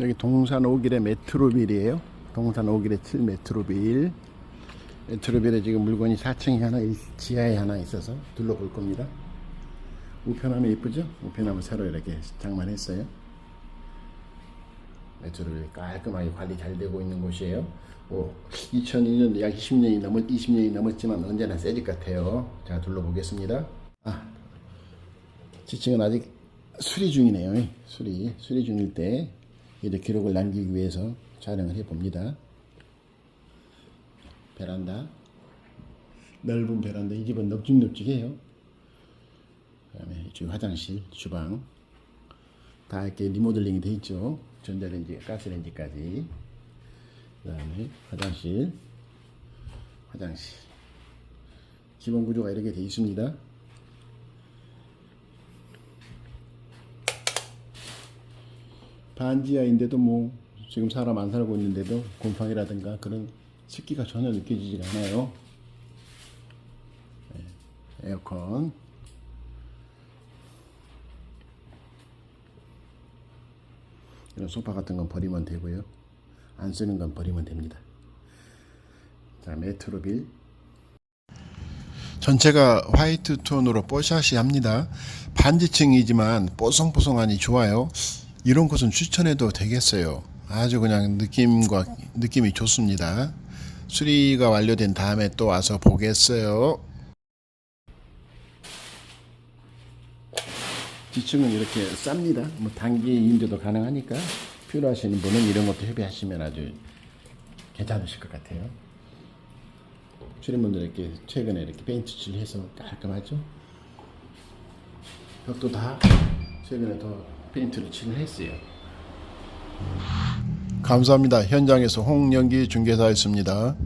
여기 동산 오길의 메트로빌이에요. 동산 오길의 7 메트로빌. 메트로빌에 지금 물건이 4층에 하나, 있- 지하에 하나 있어서 둘러볼 겁니다. 우편함이 이쁘죠? 우편함을 새로 이렇게 장만했어요. 메트로빌 깔끔하게 관리 잘 되고 있는 곳이에요. 뭐 2002년 약 20년이 넘었 20년이 넘었지만 언제나 새집 같아요. 자 둘러보겠습니다. 아, 지층은 아직 수리 중이네요. 수리 수리 중일 때 이런 기록을 남기기 위해서 촬영을 해 봅니다. 베란다 넓은 베란다 이 집은 넓직넓직해요. 그다음에 이쪽 화장실, 주방 다 이렇게 리모델링이 돼 있죠. 전자레인지, 가스레인지까지. 그다음에 화장실, 화장실. 기본 구조가 이렇게 돼 있습니다. 반지하인데도 뭐 지금 사람 안 살고 있는데도 곰팡이라든가 그런 습기가 전혀 느껴지지가 않아요. 네, 에어컨. 이런 소파 같은 건 버리면 되고요. 안 쓰는 건 버리면 됩니다. 자, 메트로빌. 전체가 화이트 톤으로 뽀샤시 합니다. 반지층이지만 뽀송뽀송하니 좋아요. 이런 곳은 추천해도 되겠어요. 아주 그냥 느낌과 느낌이 좋습니다. 수리가 완료된 다음에 또 와서 보겠어요. 지층은 이렇게 쌉니다. 뭐 단기 임대도 가능하니까 필요하시는 분은 이런 것도 협의하시면 아주 괜찮으실 것 같아요. 출입문들 이렇게 최근에 이렇게 페인트 칠해서 깔끔하죠. 벽도 다 최근에 더 페인트를 칠을 했어요. 감사합니다. 현장에서 홍영기 중개사였습니다.